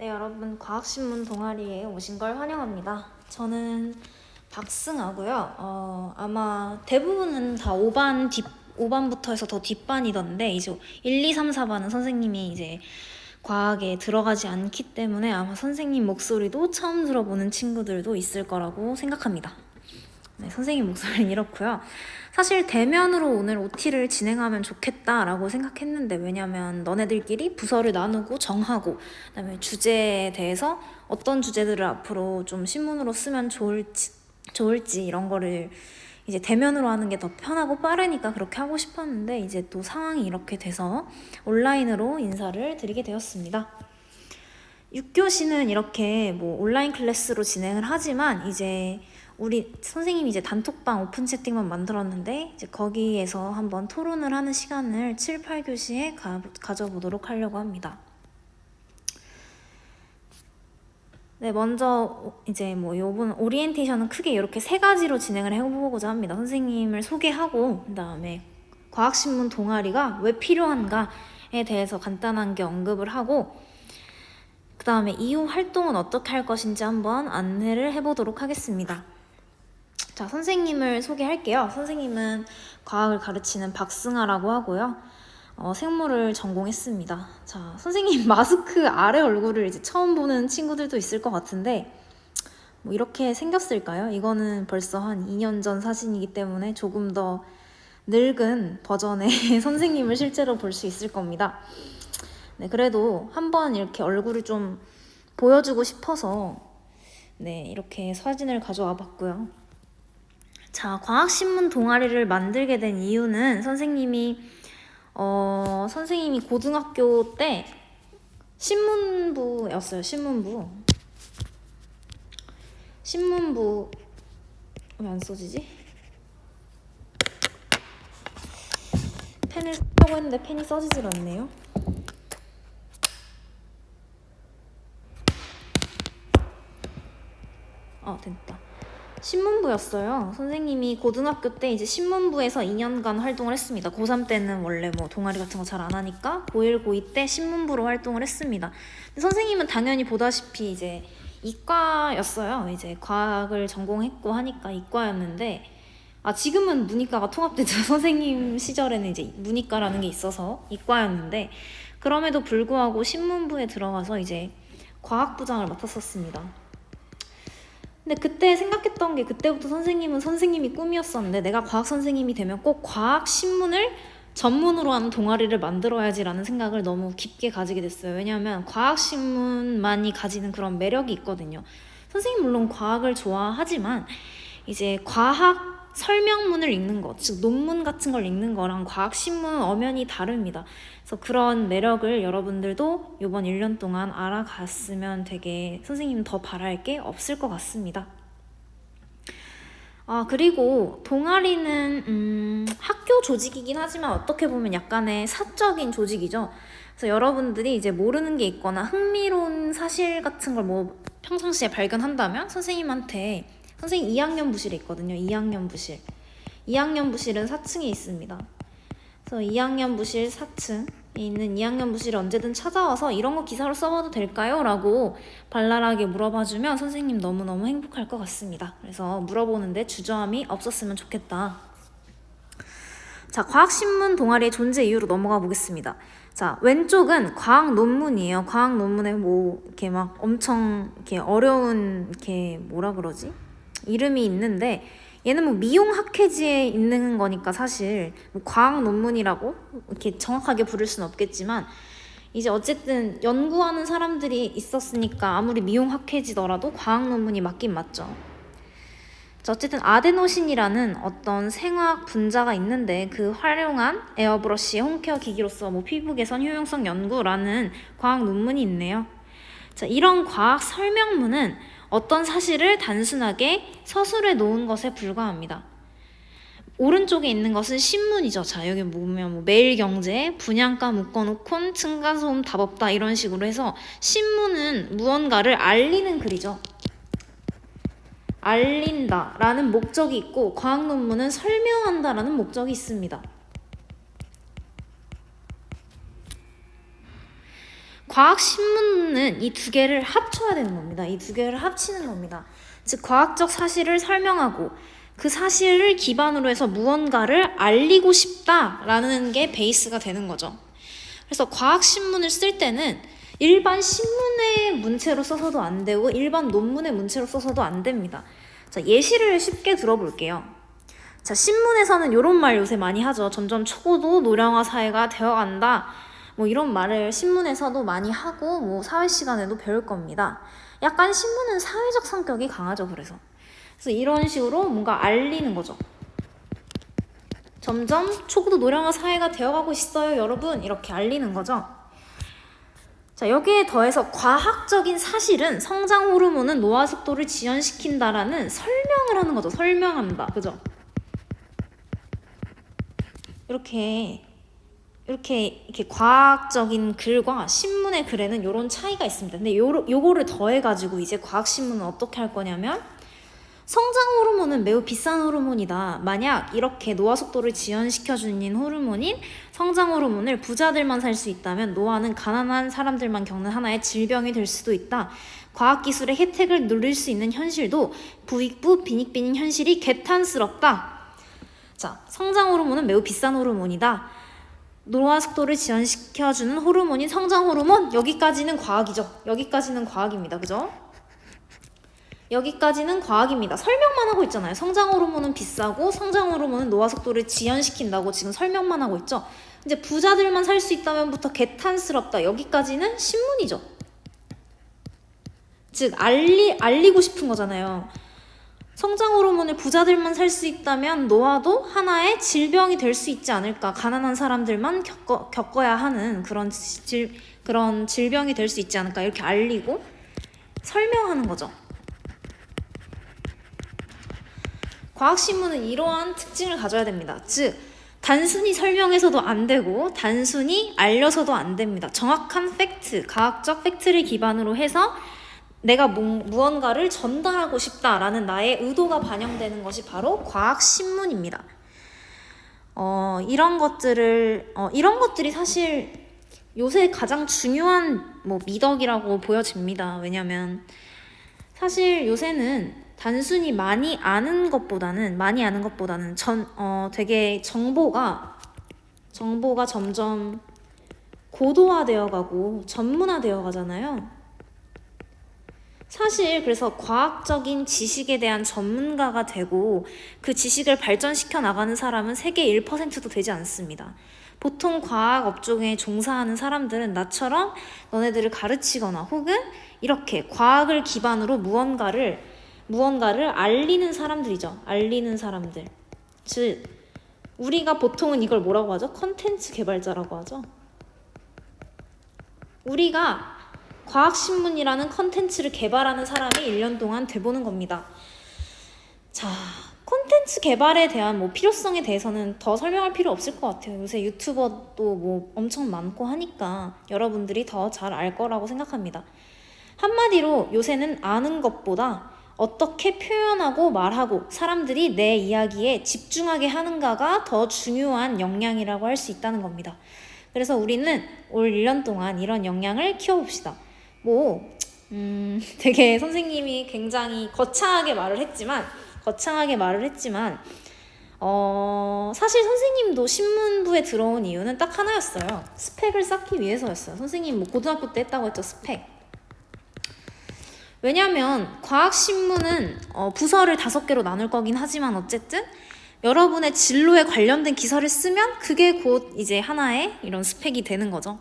네, 여러분 과학신문 동아리에 오신 걸 환영합니다. 저는 박승아고요. 어, 아마 대부분은 다 5반 뒷 5반부터 해서 더 뒷반이던데 이제 1, 2, 3, 4반은 선생님이 이제 과학에 들어가지 않기 때문에 아마 선생님 목소리도 처음 들어보는 친구들도 있을 거라고 생각합니다. 네, 선생님 목소리는 이렇고요. 사실 대면으로 오늘 OT를 진행하면 좋겠다라고 생각했는데 왜냐면 너네들끼리 부서를 나누고 정하고 그다음에 주제에 대해서 어떤 주제들을 앞으로 좀 신문으로 쓰면 좋을지 좋을지 이런 거를 이제 대면으로 하는 게 더 편하고 빠르니까 그렇게 하고 싶었는데 이제 또 상황이 이렇게 돼서 온라인으로 인사를 드리게 되었습니다. 6교시는 이렇게 뭐 온라인 클래스로 진행을 하지만 이제 우리 선생님이 이제 단톡방 오픈 채팅만 만들었는데 이제 거기에서 한번 토론을 하는 시간을 7, 8교시에 가, 가져보도록 하려고 합니다. 네, 먼저 이제 뭐 요번 오리엔테이션은 크게 이렇게 세 가지로 진행을 해보고자 합니다. 선생님을 소개하고 그다음에 과학신문 동아리가 왜 필요한가에 대해서 간단한 게 언급을 하고 그다음에 이후 활동은 어떻게 할 것인지 한번 안내를 해보도록 하겠습니다. 자, 선생님을 소개할게요. 선생님은 과학을 가르치는 박승아라고 하고요. 어, 생물을 전공했습니다. 자, 선생님 마스크 아래 얼굴을 이제 처음 보는 친구들도 있을 것 같은데, 뭐 이렇게 생겼을까요? 이거는 벌써 한 2년 전 사진이기 때문에 조금 더 늙은 버전의 선생님을 실제로 볼 수 있을 겁니다. 네, 그래도 한번 이렇게 얼굴을 좀 보여주고 싶어서 네, 이렇게 사진을 가져와 봤고요. 자, 과학신문 동아리를 만들게 된 이유는 선생님이 어, 선생님이 고등학교 때 신문부였어요. 신문부. 신문부 왜 안 써지지? 펜을 쓰려고 했는데 펜이 써지질 않네요. 어, 됐다. 신문부였어요. 선생님이 고등학교 때 이제 신문부에서 2년간 활동을 했습니다. 고3 때는 원래 뭐 동아리 같은 거 잘 안 하니까 고1, 고2 때 신문부로 활동을 했습니다. 선생님은 당연히 보다시피 이제 이과였어요. 이제 과학을 전공했고 하니까 이과였는데 아 지금은 문이과가 통합됐죠. 선생님 시절에는 이제 문이과라는 게 있어서 이과였는데 그럼에도 불구하고 신문부에 들어가서 이제 과학부장을 맡았었습니다. 근데 그때 생각했던 게 그때부터 선생님은 선생님이 꿈이었었는데 내가 과학 선생님이 되면 꼭 과학 신문을 전문으로 하는 동아리를 만들어야지라는 생각을 너무 깊게 가지게 됐어요. 왜냐하면 과학 신문만이 가지는 그런 매력이 있거든요. 선생님 물론 과학을 좋아하지만 이제 과학 설명문을 읽는 것, 즉 논문 같은 걸 읽는 거랑 과학 신문은 엄연히 다릅니다. 그래서 그런 매력을 여러분들도 이번 1년 동안 알아갔으면 되게 선생님 더 바랄 게 없을 것 같습니다. 아, 그리고 동아리는 음, 학교 조직이긴 하지만 어떻게 보면 약간의 사적인 조직이죠. 그래서 여러분들이 이제 모르는 게 있거나 흥미로운 사실 같은 걸 뭐 평상시에 발견한다면 선생님한테 선생님 2학년 부실에 있거든요. 2학년 부실. 2학년 부실은 4층에 있습니다. 그래서 2학년 부실 4층에 있는 2학년 부실에 언제든 찾아와서 이런 거 기사로 써봐도 될까요? 라고 발랄하게 물어봐주면 선생님 너무너무 행복할 것 같습니다. 그래서 물어보는데 주저함이 없었으면 좋겠다. 자, 과학신문 동아리의 존재 이유로 넘어가 보겠습니다. 자, 왼쪽은 과학 논문이에요. 과학 논문에 뭐, 이렇게 막 엄청, 이렇게 어려운, 이렇게 뭐라 그러지? 이름이 있는데, 얘는 뭐 미용 학회지에 있는 거니까 사실 뭐 과학 논문이라고 이렇게 정확하게 부를 수는 없겠지만 이제 어쨌든 연구하는 사람들이 있었으니까 아무리 미용 학회지더라도 과학 논문이 맞긴 맞죠. 자, 어쨌든 아데노신이라는 어떤 생화학 분자가 있는데 그 활용한 에어브러쉬 홈케어 기기로서 뭐 피부 개선 효용성 연구라는 과학 논문이 있네요. 자, 이런 과학 설명문은 어떤 사실을 단순하게 서술해 놓은 것에 불과합니다. 오른쪽에 있는 것은 신문이죠. 자, 여기 보면 뭐 매일경제, 분양가 묶어놓곤 층간소음 답 없다 이런 식으로 해서 신문은 무언가를 알리는 글이죠. 알린다라는 목적이 있고 과학 논문은 설명한다라는 목적이 있습니다. 과학 신문은 이 두 개를 합쳐야 되는 겁니다. 이 두 개를 합치는 겁니다. 즉 과학적 사실을 설명하고 그 사실을 기반으로 해서 무언가를 알리고 싶다라는 게 베이스가 되는 거죠. 그래서 과학 신문을 쓸 때는 일반 신문의 문체로 써서도 안 되고 일반 논문의 문체로 써서도 안 됩니다. 자, 예시를 쉽게 들어볼게요. 자, 신문에서는 이런 말 요새 많이 하죠. 점점 초고도 노령화 사회가 되어간다. 뭐 이런 말을 신문에서도 많이 하고 뭐 사회 시간에도 배울 겁니다. 약간 신문은 사회적 성격이 강하죠. 그래서 그래서 이런 식으로 뭔가 알리는 거죠. 점점 초고도 노령화 사회가 되어가고 있어요, 여러분. 이렇게 알리는 거죠. 자, 여기에 더해서 과학적인 사실은 성장 호르몬은 노화 속도를 지연시킨다라는 설명을 하는 거죠. 설명한다. 그죠? 이렇게 이렇게 이렇게 과학적인 글과 신문의 글에는 이런 차이가 있습니다. 근데 요 요거를 더해 가지고 이제 과학 신문은 어떻게 할 거냐면 성장 호르몬은 매우 비싼 호르몬이다. 만약 이렇게 노화 속도를 지연시켜 주는 호르몬인 성장 호르몬을 부자들만 살 수 있다면 노화는 가난한 사람들만 겪는 하나의 질병이 될 수도 있다. 과학 기술의 혜택을 누릴 수 있는 현실도 부익부 빈익빈인 현실이 개탄스럽다. 자, 성장 호르몬은 매우 비싼 호르몬이다. 노화 속도를 지연시켜주는 호르몬인 성장 호르몬 여기까지는 과학이죠. 여기까지는 과학입니다. 그죠? 여기까지는 과학입니다. 설명만 하고 있잖아요. 성장 호르몬은 비싸고 성장 호르몬은 노화 속도를 지연시킨다고 지금 설명만 하고 있죠. 이제 부자들만 살 수 있다면부터 개탄스럽다. 여기까지는 신문이죠. 즉 알리 알리고 싶은 거잖아요. 성장 호르몬을 부자들만 살 수 있다면 노화도 하나의 질병이 될 수 있지 않을까? 가난한 사람들만 겪어, 겪어야 하는 그런 질 그런 질병이 될 수 있지 않을까? 이렇게 알리고 설명하는 거죠. 과학신문은 이러한 특징을 가져야 됩니다. 즉, 단순히 설명해서도 안 되고, 단순히 알려서도 안 됩니다. 정확한 팩트, 과학적 팩트를 기반으로 해서 내가 뭐, 무언가를 전달하고 싶다라는 나의 의도가 반영되는 것이 바로 과학 신문입니다. 어, 이런 것들을, 어, 이런 것들이 사실 요새 가장 중요한 뭐 미덕이라고 보여집니다. 왜냐면 사실 요새는 단순히 많이 아는 것보다는 많이 아는 것보다는 전 어 되게 정보가 정보가 점점 고도화되어 가고 전문화되어 가잖아요. 사실 그래서 과학적인 지식에 대한 전문가가 되고 그 지식을 발전시켜 나가는 사람은 세계 1%도 되지 않습니다. 보통 과학 업종에 종사하는 사람들은 나처럼 너네들을 가르치거나 혹은 이렇게 과학을 기반으로 무언가를 무언가를 알리는 사람들이죠. 알리는 사람들. 즉, 우리가 보통은 이걸 뭐라고 하죠? 컨텐츠 개발자라고 하죠. 우리가 과학신문이라는 컨텐츠를 개발하는 사람이 1년 동안 돼보는 겁니다. 자, 콘텐츠 개발에 대한 뭐 필요성에 대해서는 더 설명할 필요 없을 것 같아요. 요새 유튜버도 뭐 엄청 많고 하니까 여러분들이 더 잘 알 거라고 생각합니다. 한마디로 요새는 아는 것보다 어떻게 표현하고 말하고 사람들이 내 이야기에 집중하게 하는가가 더 중요한 역량이라고 할 수 있다는 겁니다. 그래서 우리는 올 1년 동안 이런 역량을 키워봅시다. 뭐, 음, 되게 선생님이 굉장히 거창하게 말을 했지만, 거창하게 말을 했지만, 어, 사실 선생님도 신문부에 들어온 이유는 딱 하나였어요. 스펙을 쌓기 위해서였어요. 선생님 뭐 고등학교 때 했다고 했죠, 스펙. 왜냐면 과학신문은 어, 부서를 다섯 개로 나눌 거긴 하지만 어쨌든 여러분의 진로에 관련된 기사를 쓰면 그게 곧 이제 하나의 이런 스펙이 되는 거죠.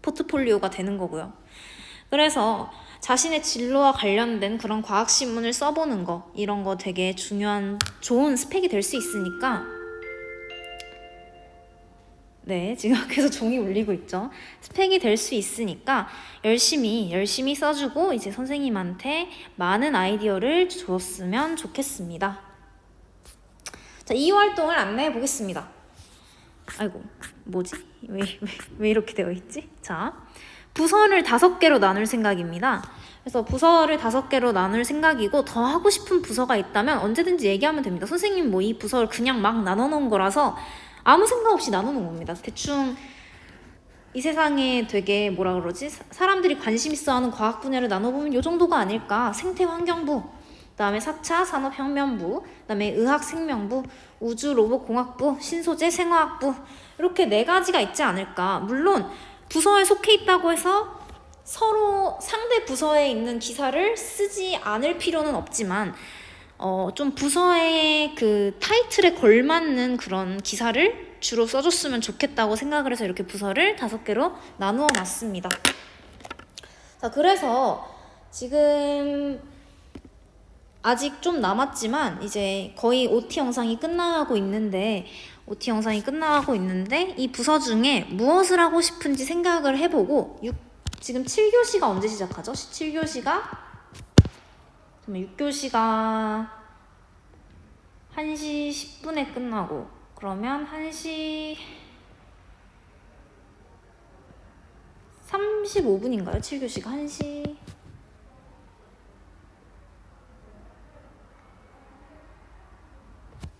포트폴리오가 되는 거고요. 그래서 자신의 진로와 관련된 그런 과학신문을 써보는 거, 이런 거 되게 중요한, 좋은 스펙이 될 수 있으니까 네, 지금 앞에서 종이 울리고 있죠. 스펙이 될 수 있으니까 열심히, 열심히 써주고 이제 선생님한테 많은 아이디어를 줬으면 좋겠습니다. 자, 이 활동을 안내해 보겠습니다. 아이고, 뭐지? 왜, 왜, 왜 이렇게 되어 있지? 자, 부서를 다섯 개로 나눌 생각입니다. 그래서 부서를 다섯 개로 나눌 생각이고 더 하고 싶은 부서가 있다면 언제든지 얘기하면 됩니다. 선생님 뭐 이 부서를 그냥 막 나눠 놓은 거라서 아무 생각 없이 나누는 겁니다. 대충 이 세상에 되게 뭐라 그러지? 사- 사람들이 관심 있어 하는 과학 분야를 나눠 보면 요 정도가 아닐까. 생태 환경부, 그다음에 4차 산업혁명부, 그다음에 의학생명부, 우주로봇공학부, 신소재 생화학부 이렇게 네 가지가 있지 않을까. 물론 부서에 속해 있다고 해서 서로 상대 부서에 있는 기사를 쓰지 않을 필요는 없지만 어, 좀 부서의 그 타이틀에 걸맞는 그런 기사를 주로 써줬으면 좋겠다고 생각을 해서 이렇게 부서를 다섯 개로 나누어 놨습니다. 자, 그래서 지금 아직 좀 남았지만 이제 거의 OT 영상이 끝나가고 있는데 OT 영상이 끝나가고 있는데 이 부서 중에 무엇을 하고 싶은지 생각을 해보고 육- 지금 7교시가 언제 시작하죠? 7교시가 6교시가 1시 10분에 끝나고 그러면 1시 35분인가요? 7교시가 1시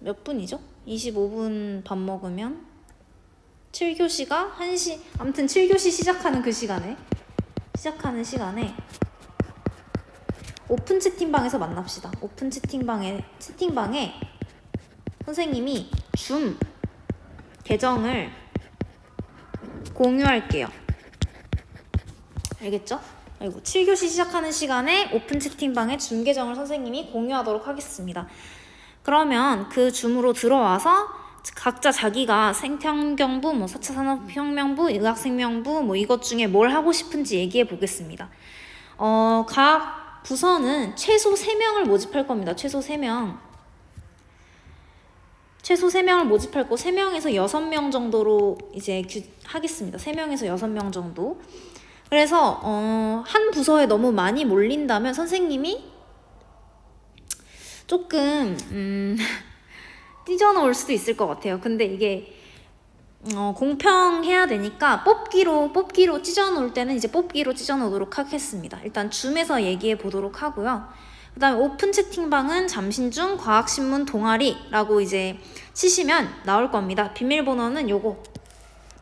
몇 분이죠? 25분 밥 먹으면 7교시가 1시 아무튼 7교시 시작하는 그 시간에 시작하는 시간에 오픈 채팅방에서 만납시다. 오픈 채팅방에 채팅방에 선생님이 줌 계정을 공유할게요. 알겠죠? 그리고 7교시 시작하는 시간에 오픈 채팅방에 줌 계정을 선생님이 공유하도록 하겠습니다. 그러면 그 줌으로 들어와서 각자 자기가 생태환경부, 뭐 4차 산업혁명부, 의학생명부 뭐 이것 중에 뭘 하고 싶은지 얘기해 보겠습니다. 어, 각 부서는 최소 3명을 모집할 겁니다. 최소 3명. 최소 3명을 모집할 거 3명에서 6명 정도로 이제 규, 하겠습니다. 3명에서 6명 정도. 그래서 어, 한 부서에 너무 많이 몰린다면 선생님이 조금 음, 찢어놓을 수도 있을 것 같아요. 근데 이게 어, 공평해야 되니까 뽑기로 뽑기로 찢어놓을 때는 이제 뽑기로 찢어놓도록 하겠습니다. 일단 줌에서 얘기해 보도록 하고요. 그다음에 오픈 채팅방은 잠신중 과학신문 동아리라고 이제 치시면 나올 겁니다. 비밀번호는 요거.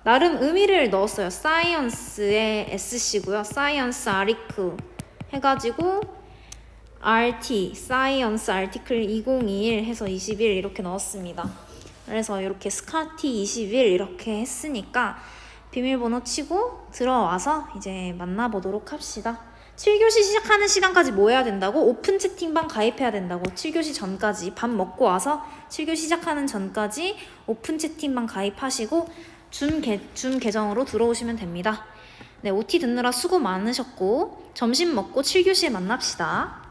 나름 의미를 넣었어요. 사이언스의 SC고요. 사이언스 아리크 해가지고 RT, 사이언스 아티클 2021 해서 21 이렇게 넣었습니다. 그래서 이렇게 스카티 21 이렇게 했으니까 비밀번호 치고 들어와서 이제 만나보도록 합시다. 7교시 시작하는 시간까지 뭐 해야 된다고? 오픈 채팅방 가입해야 된다고. 7교시 전까지 밥 먹고 와서 7교시 시작하는 전까지 오픈 채팅방 가입하시고 줌, 개, 줌 계정으로 들어오시면 됩니다. 네, OT 듣느라 수고 많으셨고 점심 먹고 7교시에 만납시다.